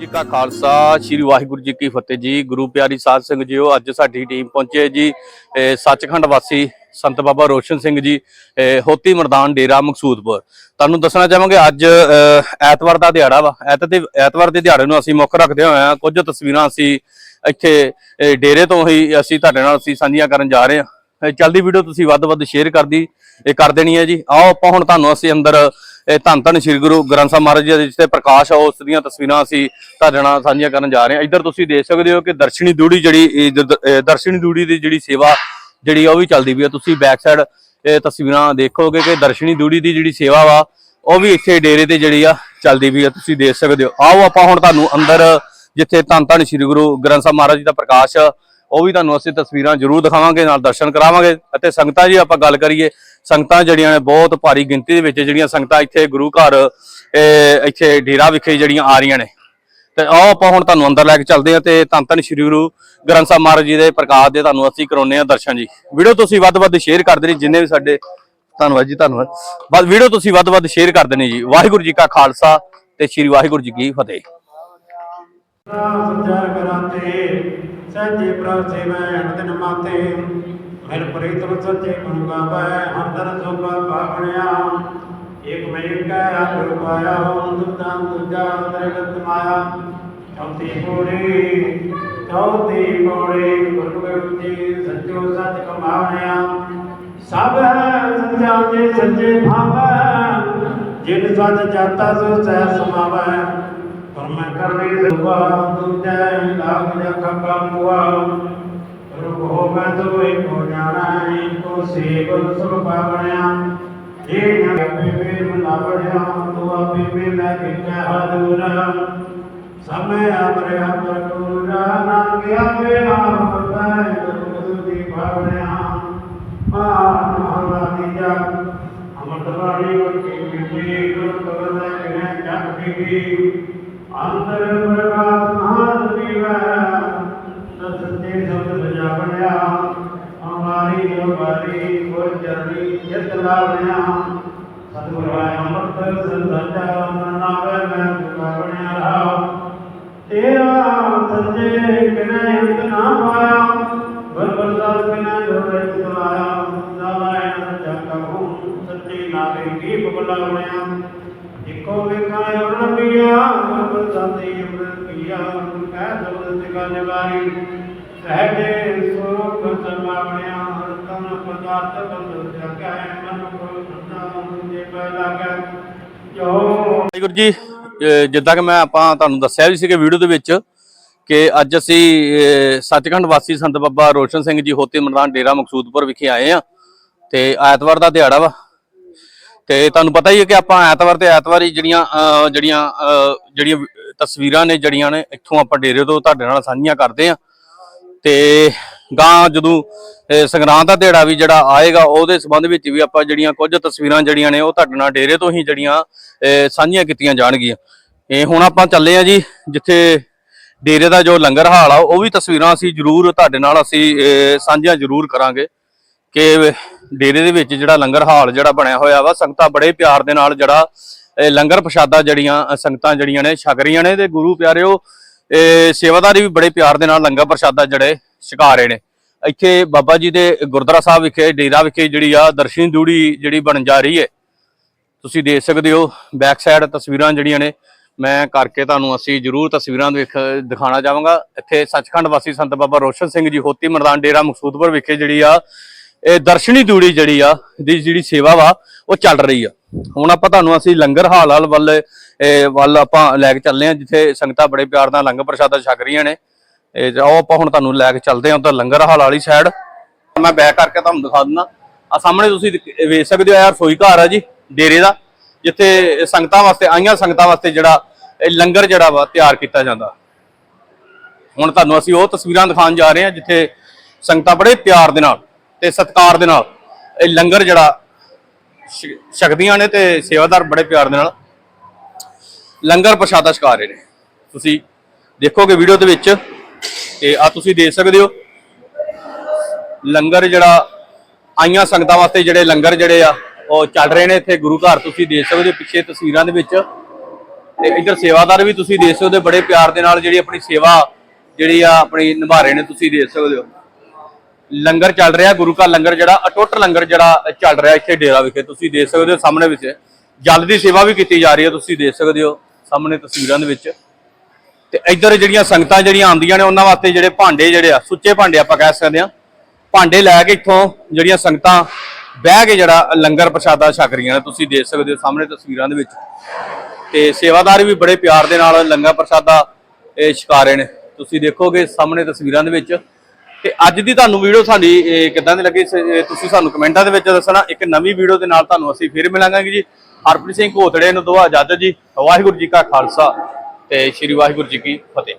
ਜੀ ਕਾ ਖਾਲਸਾ, ਸ੍ਰੀ ਵਾਹਿਗੁਰੂ ਜੀ ਕੀ ਫਤਿਹ ਜੀ। ਗੁਰੂ ਪਿਆਰੀ ਸਾਧ ਸਿੰਘ ਜੀਓ, ਅੱਜ ਸਾਡੀ ਟੀਮ ਪਹੁੰਚੇ ਜੀ। ਸੱਚਖੰਡ ਵਾਸੀ ਸੰਤ ਬਾਬਾ ਰੋਸ਼ਨ ਸਿੰਘ ਜੀ ਹੋਤੀ ਮਰਦਾਨ ਡੇਰਾ ਮਕਸੂਦਪੁਰ। ਤੁਹਾਨੂੰ ਦੱਸਣਾ ਚਾਹਾਂਗੇ, ਅੱਜ, ਅਹ, ਐਤਵਾਰ ਦਾ ਦਿਹਾੜਾ ਵਾ। ਐਤ ਦੇ, ਐਤਵਾਰ ਦੇ ਦਿਹਾੜੇ ਨੂੰ ਅਸੀਂ ਮੁੱਖ ਰੱਖਦੇ ਹੋਏ ਹਾਂ। ਕੁਝ ਤਸਵੀਰਾਂ ਅਸੀਂ ਇੱਥੇ ਡੇਰੇ ਤੋਂ ਹੀ ਅਸੀਂ ਤੁਹਾਡੇ ਨਾਲ ਅਸੀਂ ਸਾਂਝੀਆਂ ਕਰਨ ਜਾ ਰਹੇ ਹਾਂ। ਚੱਲਦੀ ਵੀਡੀਓ ਤੁਸੀਂ ਵੱਧ ਵੱਧ ਸ਼ੇਅਰ ਕਰਦੀ ਇਹ ਕਰ ਦੇਣੀ ਹੈ ਜੀ। ਆਓ, ਆਪਾਂ ਹੁਣ ਤੁਹਾਨੂੰ ਅਸੀਂ ਅੰਦਰ ਧੰਨ ਧੰਨ ਸ੍ਰੀ ਗੁਰੂ ਗ੍ਰੰਥ ਸਾਹਿਬ ਮਹਾਰਾਜ ਜੀ ਦੇ ਜਿੱਥੇ ਪ੍ਰਕਾਸ਼ ਆ, ਉਸ ਦੀਆਂ ਤਸਵੀਰਾਂ ਅਸੀਂ ਤੁਹਾਡੇ ਨਾਲ ਸਾਂਝੀਆਂ ਕਰਨ ਜਾ ਰਹੇ ਹਾਂ। ਇੱਧਰ ਤੁਸੀਂ ਦੇਖ ਸਕਦੇ ਹੋ ਕਿ ਦਰਸ਼ਨੀ ਦੂੜੀ ਜਿਹੜੀ ਦਰਸ਼ਨੀ ਦੂੜੀ ਦੀ ਜਿਹੜੀ ਸੇਵਾ ਜਿਹੜੀ ਆ, ਉਹ ਵੀ ਚੱਲਦੀ ਵੀ ਆ। ਤੁਸੀਂ ਬੈਕ ਸਾਈਡ ਇਹ ਤਸਵੀਰਾਂ ਦੇਖੋਗੇ ਕਿ ਦਰਸ਼ਨੀ ਦੂੜੀ ਦੀ ਜਿਹੜੀ ਸੇਵਾ ਵਾ, ਉਹ ਵੀ ਇੱਥੇ ਡੇਰੇ ਤੇ ਜਿਹੜੀ ਆ, ਚੱਲਦੀ ਵੀ ਆ। ਤੁਸੀਂ ਦੇਖ ਸਕਦੇ ਹੋ। ਆਓ ਆਪਾਂ ਹੁਣ ਤੁਹਾਨੂੰ ਅੰਦਰ, ਜਿੱਥੇ ਧੰਨ ਧੰਨ ਸ੍ਰੀ ਗੁਰੂ ਗ੍ਰੰਥ ਸਾਹਿਬ ਮਹਾਰਾਜ ਜੀ ਦਾ ਪ੍ਰਕਾਸ਼ ਉਹ ਵੀ ਤੁਹਾਨੂੰ ਅਸੀਂ ਤਸਵੀਰਾਂ ਜ਼ਰੂਰ ਦਿਖਾਵਾਂਗੇ, ਨਾਲ ਦਰਸ਼ਨ ਕਰਾਵਾਂਗੇ। ਅਤੇ ਸੰਗਤਾਂ ਜੀ, ਆਪਾਂ ਗੱਲ ਕਰੀਏ ਸੰਗਤਾਂ ਜਿਹੜੀਆਂ ਨੇ ਬਹੁਤ ਭਾਰੀ ਗਿਣਤੀ ਦੇ ਵਿੱਚ ਜਿਹੜੀਆਂ ਸੰਗਤਾਂ ਇੱਥੇ ਗੁਰੂ ਘਰ ਇੱਥੇ ਡੇਰਾ ਵਿਖੇ ਜਿਹੜੀਆਂ ਆ ਰਹੀਆਂ ਨੇ। ਤੇ ਆਓ ਆਪਾਂ ਹੁਣ ਤੁਹਾਨੂੰ ਅੰਦਰ ਲੈ ਕੇ ਚੱਲਦੇ ਹਾਂ ਤੇ ਧੰਨ ਧੰਨ ਸ੍ਰੀ ਗੁਰੂ ਗ੍ਰੰਥ ਸਾਹਿਬ ਮਹਾਰਾਜ ਜੀ ਦੇ ਪ੍ਰਕਾਸ਼ ਦੇ ਤੁਹਾਨੂੰ ਅਸੀਂ ਕਰਾਉਨੇ ਆ ਦਰਸ਼ਨ ਜੀ। ਵੀਡੀਓ ਤੁਸੀਂ ਵੱਧ ਵੱਧ ਸ਼ੇਅਰ ਕਰਦੇ ਨੇ ਜਿੰਨੇ ਵੀ ਸਾਡੇ ਧੰਨਵਾਦ ਜੀ, ਧੰਨਵਾਦ। ਬਸ ਵੀਡੀਓ ਤੁਸੀਂ ਵੱਧ ਵੱਧ ਸ਼ੇਅਰ ਕਰਦੇ ਨੇ ਜੀ। ਵਾਹਿਗੁਰੂ ਜੀ ਕਾ ਖਾਲਸਾ ਤੇ ਸ੍ਰੀ ਵਾਹਿਗੁਰੂ ਜੀ ਕੀ ਫਤਿਹ। ਸੰਚਾਰ ਕਰਾਤੇ ਸੱਚੇ ਪ੍ਰਭ ਸੇਵੈ ਅਨੰਦਨ ਮਾਤੇ ਮਿਲ ਪ੍ਰੀਤਮ ਸੱਚੇ ਗੁਰੂ ਗਾਵੇ ਅੰਦਰ ਸੋਭਾ ਪਾਵਣਿਆ ਇਕ ਮੇਰ ਕਾ ਆਪ ਪਾਇਆ ਦੁਤਾਂ ਦੂਜਾ ਤ੍ਰਿਗਤ ਮਾਇਆ। ਚੌਥੀ ਪੂਰੀ ਚੌਥੀ ਪੂਰੀ ਗੁਰੂ ਜੀ ਸੱਚੋ ਸੱਚ ਕਮਾਵਣਿਆ ਸਭ ਹੈ ਸੱਚਾ ਜੇ ਸੱਚੇ ਭਾਵੈ। ਜਿਨ ਸੱਚ ਜਾਤਾ, ਸੋ ਸਹਿ ਸਮਾਵੈ। ਪਰਮ ਕਰਨੀ ਸੁਭਾ, ਦੂਜੈ ਲਾਗ ਜਖ ਕੰਮਵਾ ਰੂਪ ਹੋ ਮੈਂ ਤੋਏ ਕੋ ਜਾਣਾ ਕੋ ਸੇਵ ਸੁਭ ਪਾਵਣਿਆ ਇਹ ਨਾ ਆਪੇ ਵੇ ਮਨਾ ਬੜਿਆ ਤੂੰ ਆਪੇ ਵੇ ਲੈ ਕੇ ਕਹਿ ਹਦੂਰ ਸਮੇ ਅਮਰੇ ਅਮਰ ਕੂਰਾ ਨਾ ਗਿਆ ਵੇ ਆਪ ਪਰਤੈ ਗੁਰੂ ਦੀ ਭਾਵਣਿਆ ਮਾਨ ਮਹਲਾ ਦੀਜਾ ਅਮਰਤ ਬਾਣੀ ਵਰਤੀ ਵਿਜੀ ਗੁਰ ਕਵਨ ਕਿਨੇ ਜਗ ਬੀਬੀ ਅੰਤਰ ਪ੍ਰਕਾਸ਼ ਮਹਾਨ ਦੀਵੈ ਸੱਚੇ ਸ਼ਬਦ ਸਜਾ ਬਣਿਆ ਹਮਾਰੀ ਜਵਾਰੀ ਗੁਰ ਚਰਨੀ ਜਿਤ ਲਾਵਣਿਆ। ਸਤਿਗੁਰ ਆਇ ਅੰਮ੍ਰਿਤ ਸੰਤਾ ਨਾਵੇ ਮੈਂ ਤੁਕਾ ਬਣਿਆ ਰਹਾ ਤੇਰਾ ਸੱਚੇ ਕਿਨੇ ਅੰਤ ਨਾ ਪਾਇਆ ਗੁਰ ਪ੍ਰਸਾਦ ਕਿਨੇ ਦੋਰੇ ਚਲਾਇਆ। ਨਾਰਾਇਣ ਸੱਚਾ ਕਹੂੰ, ਸੱਚੀ ਨਾਵੇ ਕੀ ਬੁਲਾ ਬਣਿਆ ਇੱਕੋ ਵੇਖਾਂ ਅਵਰ ਪੀਆ ਗੁਰ ਪ੍ਰਸਾਦੀ ਅੰਮ੍ਰਿਤ ਪੀਆ। ਕਹਿ ਸ਼ਬਦ ਸਿਕਾ ਨਿਵਾਰੀ ਸਹਜੇ ਸੁਖ ਸਮਾਵਣਿਆ ਤਨ ਪਦਾਰਥ ਬੰਦ ਜਗੈ, ਮਨ ਕੋ ਸਦਾ ਮੁਝੇ ਪਹਿਲਾ ਕੈ ਜੋ ਵਾਹਿਗੁਰੂ ਜੀ ਜਿੱਦਾਂ ਕਿ ਮੈਂ ਆਪਾਂ ਤੁਹਾਨੂੰ ਦੱਸਿਆ ਵੀ ਸੀਗੇ ਵੀਡੀਓ ਦੇ ਵਿੱਚ ਕਿ ਅੱਜ ਅਸੀਂ ਸੱਚਖੰਡ ਵਾਸੀ ਸੰਤ ਬਾਬਾ ਰੋਸ਼ਨ ਸਿੰਘ ਜੀ ਹੋਤੀ ਮਰਦਾਨ ਡੇਰਾ ਮਕਸੂਦਪੁਰ ਵਿਖੇ ਆਏ ਆ ਤੇ ਐਤਵਾਰ ਦਾ ਦਿਹਾੜਾ ਵਾ। ਤੇ ਤੁਹਾਨੂੰ ਪਤਾ ਹੀ ਹੈ ਕਿ ਆਪਾਂ ਐਤਵਾਰ ਤੇ ਐਤਵਾਰ ਹੀ ਜਿਹੜੀਆਂ ਜਿਹੜੀਆਂ ਜਿਹੜੀਆਂ ਤਸਵੀਰਾਂ ਨੇ, ਜਿਹੜੀਆਂ ਨੇ, ਇੱਥੋਂ ਆਪਾਂ ਡੇਰੇ ਤੋਂ ਤੁਹਾਡੇ ਨਾਲ ਸਾਂਝੀਆਂ ਕਰਦੇ ਆ ਤੇ ਗਾਂ ਜਦੋਂ ਸੰਗਰਾਂਦ ਦਾ ਦਿਹਾੜਾ ਵੀ ਜਿਹੜਾ ਆਏਗਾ, ਉਹਦੇ ਸੰਬੰਧ ਵਿੱਚ ਵੀ ਆਪਾਂ ਜਿਹੜੀਆਂ ਕੁਝ ਤਸਵੀਰਾਂ ਜਿਹੜੀਆਂ ਨੇ, ਉਹ ਤੁਹਾਡੇ ਨਾਲ ਡੇਰੇ ਤੋਂ ਹੀ ਜਿਹੜੀਆਂ ਸਾਂਝੀਆਂ ਕੀਤੀਆਂ ਜਾਣਗੀਆਂ। ਇਹ ਹੁਣ ਆਪਾਂ ਚੱਲੇ ਆ ਜੀ, ਜਿੱਥੇ ਡੇਰੇ ਦਾ ਜੋ ਲੰਗਰ ਹਾਲ ਆ, ਉਹ ਵੀ ਤਸਵੀਰਾਂ ਅਸੀਂ ਜ਼ਰੂਰ ਤੁਹਾਡੇ ਨਾਲ ਅਸੀਂ ਸਾਂਝੀਆਂ ਜ਼ਰੂਰ ਕਰਾਂਗੇ ਕਿ ਡੇਰੇ ਦੇ ਵਿੱਚ ਜਿਹੜਾ ਲੰਗਰ ਹਾਲ ਜਿਹੜਾ ਬਣਿਆ ਹੋਇਆ ਵਾ, ਸੰਗਤਾਂ ਬੜੇ ਪਿਆਰ ਦੇ ਨਾਲ ਜਿਹੜਾ ਲੰਗਰ ਪ੍ਰਸ਼ਾਦਾ ਜਿਹੜੀਆਂ ਸੰਗਤਾਂ ਜਿਹੜੀਆਂ ਨੇ, ਛਕ ਰਹੀਆਂ ਨੇ ਤੇ ਗੁਰੂ ਪਿਆਰਿਓ ਇਹ ਸੇਵਾਦਾਰੀ ਵੀ ਬੜੇ ਪਿਆਰ ਦੇ ਨਾਲ ਲੰਗਰ ਪ੍ਰਸ਼ਾਦਾ ਜਿਹੜੇ ਛਕਾ ਰਹੇ ਨੇ। ਇੱਥੇ ਬਾਬਾ ਜੀ ਦੇ ਗੁਰਦੁਆਰਾ ਸਾਹਿਬ ਵਿਖੇ, ਡੇਰਾ ਵਿਖੇ ਜਿਹੜੀ ਆ ਦਰਸ਼ਨੀ ਦੂੜੀ ਜਿਹੜੀ ਬਣ ਜਾ ਰਹੀ ਹੈ। ਤੁਸੀਂ ਦੇਖ ਸਕਦੇ ਹੋ ਬੈਕ ਸਾਈਡ ਤਸਵੀਰਾਂ ਜਿਹੜੀਆਂ ਨੇ, ਮੈਂ ਕਰਕੇ ਤੁਹਾਨੂੰ ਅਸੀਂ ਜ਼ਰੂਰ ਤਸਵੀਰਾਂ ਦੇਖ ਦਿਖਾਣਾ ਚਾਹਾਂਗਾ। ਇੱਥੇ ਸੱਚਖੰਡ ਵਾਸੀ ਸੰਤ ਬਾਬਾ ਰੋਸ਼ਨ ਸਿੰਘ ਜੀ ਹੋਤੀ ਮਰਦਾਨ ਡੇਰਾ ਮਕਸੂਦਪੁਰ ਵਿਖੇ ਜਿਹੜੀ ਆ, ਇਹ ਦਰਸ਼ਨੀ ਦੂੜੀ ਜਿਹੜੀ ਆ, ਦੀ ਜਿਹੜੀ ਸੇਵਾ ਵਾ, ਉਹ ਚੱਲ ਰਹੀ ਆ। ਹੁਣ ਆਪਾਂ ਤੁਹਾਨੂੰ ਅਸੀਂ ਲੰਗਰ ਹਾਲ ਹਾਲ ਵੱਲ ਵੱਲ ਆਪਾਂ ਲੈ ਕੇ ਚੱਲੇ ਹਾਂ, ਜਿੱਥੇ ਸੰਗਤਾਂ ਬੜੇ ਪਿਆਰ ਨਾਲ ਲੰਗਰ ਪ੍ਰਸ਼ਾਦਾ ਛਕ ਰਹੀਆਂ ਨੇ। ਇਹ ਆਓ ਆਪਾਂ ਹੁਣ ਤੁਹਾਨੂੰ ਲੈ ਕੇ ਚੱਲਦੇ ਹਾਂ ਉਧਰ ਲੰਗਰ ਹਾਲ ਵਾਲੀ ਸਾਈਡ ਮੈਂ ਬੈਕ ਕਰਕੇ ਤੁਹਾਨੂੰ ਦਿਖਾ ਦਿੰਦਾ। ਆ ਸਾਹਮਣੇ ਤੁਸੀਂ ਵੇਖ ਸਕਦੇ ਹੋ ਯਾਰ ਰਸੋਈ ਘਰ ਆ ਜੀ, ਡੇਰੇ ਦਾ, ਜਿੱਥੇ ਸੰਗਤਾਂ ਵਾਸਤੇ, ਆਈਆਂ ਸੰਗਤਾਂ ਵਾਸਤੇ ਜਿਹੜਾ ਇਹ ਲੰਗਰ ਜਿਹੜਾ ਵਾ ਤਿਆਰ ਕੀਤਾ ਜਾਂਦਾ। ਹੁਣ ਤੁਹਾਨੂੰ ਅਸੀਂ ਉਹ ਤਸਵੀਰਾਂ ਦਿਖਾਉਣ ਜਾ ਰਹੇ ਹਾਂ, ਜਿੱਥੇ ਸੰਗਤਾਂ ਬੜੇ ਪਿਆਰ ਦੇ ਨਾਲ ਤੇ ਸਤਿਕਾਰ ਦੇ ਨਾਲ ਇਹ ਲੰਗਰ ਜਿਹੜਾ ਛ- ਛਕਦੀਆਂ ਨੇ ਤੇ ਸੇਵਾਦਾਰ ਬੜੇ ਪਿਆਰ ਦੇ ਨਾਲ ਲੰਗਰ ਪ੍ਰਸ਼ਾਦਾ ਛਕਾ ਰਹੇ ਨੇ। ਤੁਸੀਂ ਦੇਖੋਗੇ ਵੀਡੀਓ ਦੇ ਵਿੱਚ ਤੇ ਆ ਤੁਸੀਂ ਦੇਖ ਸਕਦੇ ਹੋ। ਲੰਗਰ ਜਿਹੜਾ, ਆਈਆਂ ਸੰਗਤਾਂ ਵਾਸਤੇ ਜਿਹੜੇ ਲੰਗਰ ਜਿਹੜੇ ਆ, ਉਹ ਚੱਲ ਰਹੇ ਨੇ ਇੱਥੇ ਗੁਰੂ ਘਰ। ਤੁਸੀਂ ਦੇਖ ਸਕਦੇ ਹੋ ਪਿੱਛੇ ਤਸਵੀਰਾਂ ਦੇ ਵਿੱਚ। ਤੇ ਇੱਧਰ ਸੇਵਾਦਾਰ ਵੀ ਤੁਸੀਂ ਦੇਖ ਸਕਦੇ ਹੋ, ਬੜੇ ਪਿਆਰ ਦੇ ਨਾਲ ਜਿਹੜੀ ਆਪਣੀ ਸੇਵਾ ਜਿਹੜੀ ਆ ਆਪਣੀ ਨਿਭਾ ਰਹੇ ਨੇ, ਤੁਸੀਂ ਦੇਖ ਸਕਦੇ ਹੋ। ਲੰਗਰ ਚੱਲ ਰਿਹਾ, ਗੁਰੂ ਘਰ ਲੰਗਰ ਜਿਹੜਾ, ਅਟੁੱਟ ਲੰਗਰ ਜਿਹੜਾ ਚੱਲ ਰਿਹਾ ਇੱਥੇ ਡੇਰਾ ਵਿਖੇ। ਤੁਸੀਂ ਦੇਖ ਸਕਦੇ ਹੋ ਸਾਹਮਣੇ ਵਿੱਚ ਜਲ ਦੀ ਸੇਵਾ ਵੀ ਕੀਤੀ ਜਾ ਰਹੀ ਹੈ, ਤੁਸੀਂ ਦੇਖ ਸਕਦੇ ਹੋ। ਸਾਹਮਣੇ ਤਸਵੀਰਾਂ ਦੇ ਵਿੱਚ। ਤੇ ਇੱਧਰ ਜਿਹੜੀਆਂ ਸੰਗਤਾਂ ਜਿਹੜੀਆਂ ਆਉਂਦੀਆਂ ਨੇ, ਉਹਨਾਂ ਵਾਸਤੇ ਜਿਹੜੇ ਭਾਂਡੇ ਜਿਹੜੇ ਆ, ਸੁੱਚੇ ਭਾਂਡੇ ਆਪਾਂ ਕਹਿ ਸਕਦੇ ਆ ਭਾਂਡੇ ਲੈ ਕੇ ਇੱਥੋਂ ਜਿਹੜੀਆਂ ਸੰਗਤਾਂ ਬਹਿ ਕੇ ਜਿਹੜਾ ਲੰਗਰ ਪ੍ਰਸ਼ਾਦਾ ਛਕ ਰਹੀਆਂ ਨੇ, ਤੁਸੀਂ ਦੇਖ ਸਕਦੇ ਹੋ ਸਾਹਮਣੇ ਤਸਵੀਰਾਂ ਦੇ ਵਿੱਚ। ਤੇ ਸੇਵਾਦਾਰ ਵੀ ਬੜੇ ਪਿਆਰ ਦੇ ਨਾਲ ਲੰਗਰ ਪ੍ਰਸ਼ਾਦਾ, ਇਹ ਛਕਾ ਰਹੇ ਨੇ। ਤੁਸੀਂ ਦੇਖੋਗੇ ਸਾਹਮਣੇ ਤਸਵੀਰਾਂ ਦੇ ਵਿੱਚ। ਤੇ ਅੱਜ ਦੀ ਤੁਹਾਨੂੰ ਵੀਡੀਓ ਸਾਡੀ ਕਿੱਦਾਂ ਦੀ ਲੱਗੀ? ਤੁਸੀਂ ਸਾਨੂੰ ਕਮੈਂਟਾਂ ਦੇ ਵਿੱਚ ਦੱਸਣਾ। ਇੱਕ ਨਵੀਂ ਵੀਡੀਓ ਦੇ ਨਾਲ ਤੁਹਾਨੂੰ ਅਸੀਂ ਫਿਰ ਮਿਲਾਂਗੇ ਜੀ। ਹਰਪ੍ਰੀਤ ਸਿੰਘ ਘੋਤੜੇ ਨੂੰ ਦੁਆ ਇਜਾਜ਼ਤ ਜੀ, ਵਾਹਿਗੁਰੂ ਜੀ ਕਾ ਖਾਲਸਾ ਤੇ ਸ੍ਰੀ ਵਾਹਿਗੁਰੂ ਜੀ ਕੀ ਫਤਿਹ।